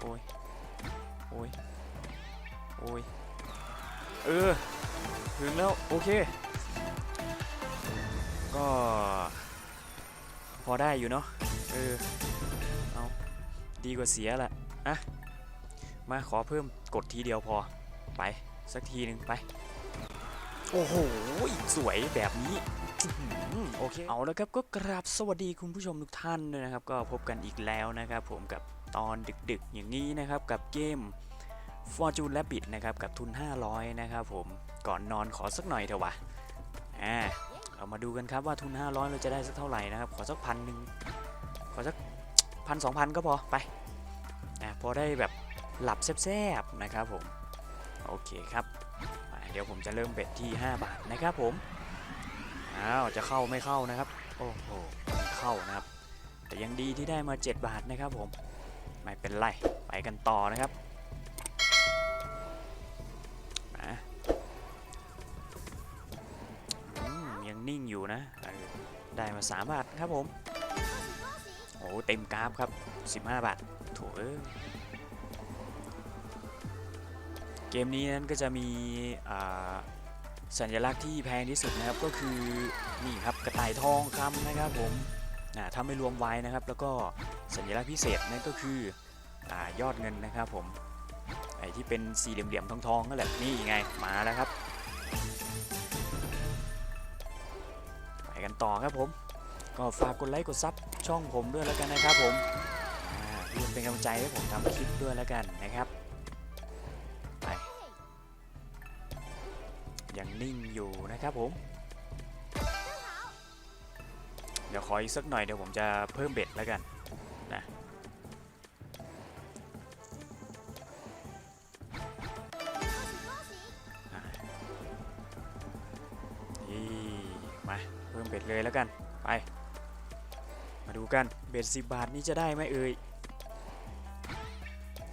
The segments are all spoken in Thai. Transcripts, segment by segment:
โอ้ย โอ้ย โอ้ย เออ ถึงแล้ว โอเค ก็ พอได้อยู่เนาะ เออ เอา ดีกว่าเสียแหละอะมาขอเพิ่มกดทีเดียวพอ ไป สักทีหนึ่งไป โอ้โห สวยแบบนี้โอเค เอาแล้วครับก็กราบสวัสดีคุณผู้ชมทุกท่านด้วยนะครับ ก็พบกันอีกแล้วนะครับผมกับ ตอนดึกๆ อย่างนี้นะครับกับเกม Fortune Rabbit นะครับกับทุน 500 นะครับผมก่อนนอนขอสักหน่อยเถอะวะอ่าเรามาดูกันครับว่าทุน 500 เราจะได้สักเท่าไหร่นะครับ ขอสักพันหนึ่งขอสักพันสองพันก็พอไปอ่าพอได้แบบหลับแซบๆนะครับผมโอเคครับ เดี๋ยวผมจะเริ่มเบ็ดที่ 5 บาทนะครับผมอ้าวจะเข้าไม่เข้านะครับ โอ้โหเข้านะครับ แต่ยังดีที่ได้มา 7 บาทนะครับผม ไม่เป็นไร ไปกันต่อนะครับมาอืมยังนิ่งอยู่นะ ได้มา 3 บาทครับผม โอ้เต็มกราฟครับ 15 บาทถเอ้ยเกมนี้นั้นก็จะมีสัญลักษณ์ที่แพงที่สุดนะครับก็คือนี่ครับกระต่ายทองคำนะครับผมนะถ้าไม่รวมไว้นะครับ แล้วก็สัญลักษณ์พิเศษนั่นก็คือ อยอดเงินนะครับผมไอที่เป็นสี่เหลี่ยมๆทองๆนั่นแหละนี่ไงมาแล้วครับไปกันต่อครับผม ก็ฝากกดไลค์กดซับช่องผมด้วยแล้วกันนะครับผมเพื่อเป็นกำลังใจให้ผมทำคลิปด้วยแล้วกันนะครับไปยังนิ่งอยู่นะครับผมเดี๋ยวขออีกสักหน่อยเดี๋ยวผมจะเพิ่มเบ็ดแล้วกันนะ พิ่มเบ็ดเลยแล้วกัน ไป มาดูกัน เบ็ดสิบาทนี้จะได้ไหมเอ่ย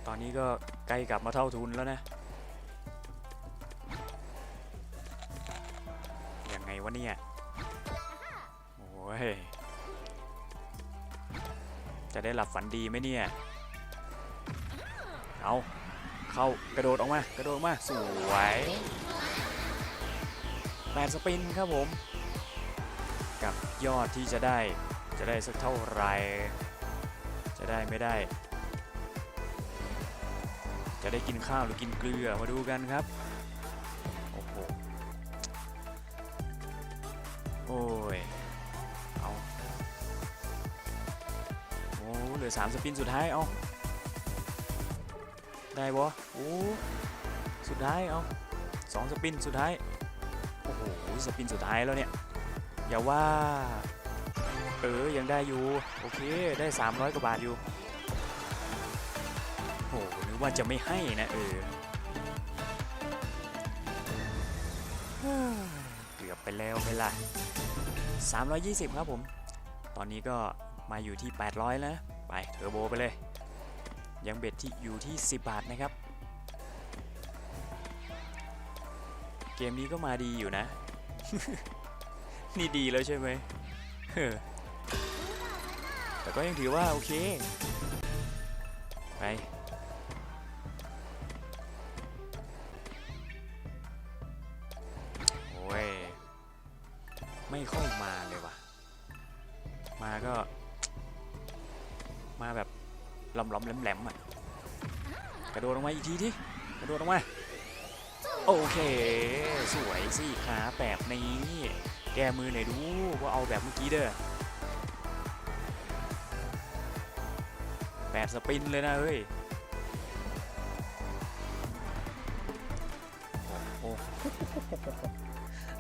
ตอนนี้ก็ใกล้กลับมาเท่าทุนแล้วนะ ยังไงวะเนี่ย โอ้ย จะได้หลับฝันดีไหมเนี่ย เอาเข้ากระโดดออกมากระโดดออกมา สวยแปดสปินครับผม กับยอดที่จะได้จะได้สักเท่าไหรจะได้ไม่ได้ จะได้กินข้าวหรือกินเกลือมาดูกันครับ โอ้โห โอ้ย เอา โอ้เหลือสามสปินสุดท้าย เอาได้บ่โอ้สุดท้าย เอาสองสปินสุดท้าย โอ้โห สปินสุดท้ายแล้วเนี่ย อย่าว่า เออ ยังได้อยู่ โอเค ได้ 300 กว่าบาทอยู่โอ้โหนึกว่าจะไม่ให้นะ เออ เกือบไปแล้วไหมล่ะ320 ครับผม ตอนนี้ก็มาอยู่ที่ 800 แล้วนะ ไปเทอร์โบไปเลย ยังเบ็ดที่อยู่ที่ 10 บาทนะครับ เกมนี้ก็มาดีอยู่นะ นี่ดีแล้วใช่ไหมแต่ก็ยังถือว่าโอเค ไป โอ้ย ไม่ค่อยมาเลยว่ะ มาก็ มาแบบหล้อมๆแหลมๆอะ กระโดดลงมาอีกทีที่กระโดดลงมา โอเค สวยสิขาแบบนี้ แกมือหน่อยดูว่าเอาแบบเมื่อกี้เด้อแปดสปินเลยนะเฮ้ยโอ้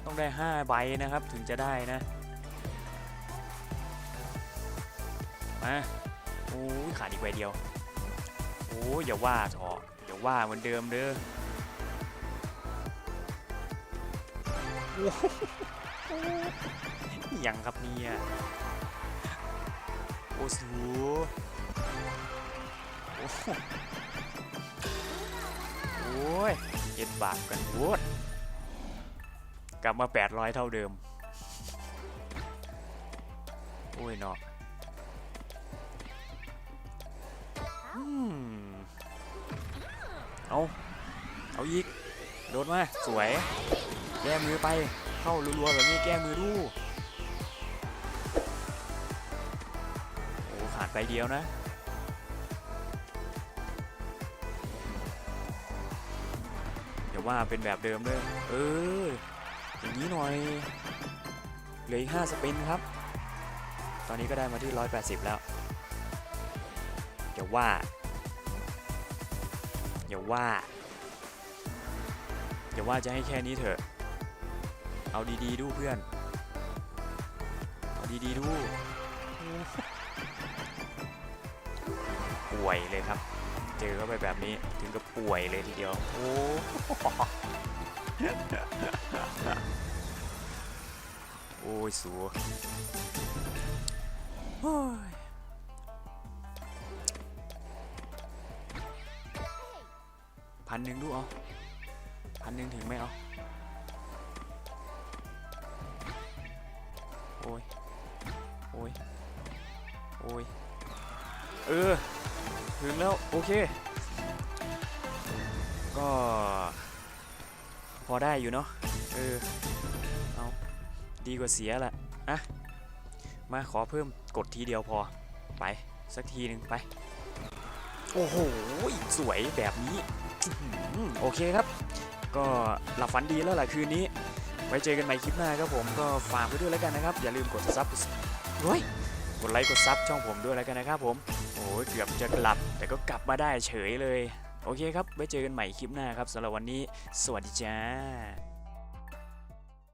ต้องได้ 5 ใบนะครับถึงจะได้นะ มาโอ้ยขาดอีกใบเดียว โอ้ยอย่าว่าเถอะอย่าว่าเหมือนเดิมเด้อ ยังครับเนี่ยโอ้สูโอ้โหโอ้ยเย็ดบาปกันโวดกลับมา 800 เท่าเดิม โอ้ยเนาะเอา เอาอีก โดดมา สวยแก้มือไป เข้ารัวๆแบบนี้แก้มือดูโอ้ขาดไปเดียวนะเดี๋ยวว่าเป็นแบบเดิมเลยเอออย่างนี้หน่อยเหลืออีก5สปินครับ ตอนนี้ก็ได้มาที่ 180 แล้วอย่าว่าอย่าว่าอย่าว่าจะให้แค่นี้เถอะ เอาดีๆดูเพื่อน เอาดีๆดูป่วยเลยครับ เจอเข้าไปแบบนี้ถึงกับป่วยเลยทีเดียว โอ้โอ้ยสัวโอ้ยพันหนึ่งดูเอาพันหนึ่งถึงไหมเอา โอ้ย โอ้ย โอ้ย เออ ถึงแล้ว โอเค ก็ พอได้อยู่เนาะ เออ เอาดีกว่าเสียแหละอะมาขอเพิ่มกดทีเดียวพอ ไป สักทีหนึ่งไป โอ้โห สวยแบบนี้ โอเคครับ ก็หลับฝันดีแล้วแหละคืนนี้ ว้เจอกันใหม่คลิปหน้าครับผมก็ฝากไว้ด้วยแล้วกันนะครับ อย่าลืมกดซับเฮ้ยกดไลค์กดซับช่องผมด้วยแล้วกันนะครับผมโอ้ยเกือบจะกลับ แต่ก็กลับมาได้เฉยเลย โอเคครับไว้เจอกันใหม่คลิปหน้าครับสำหรับวันนี้ สวัสดีจ้า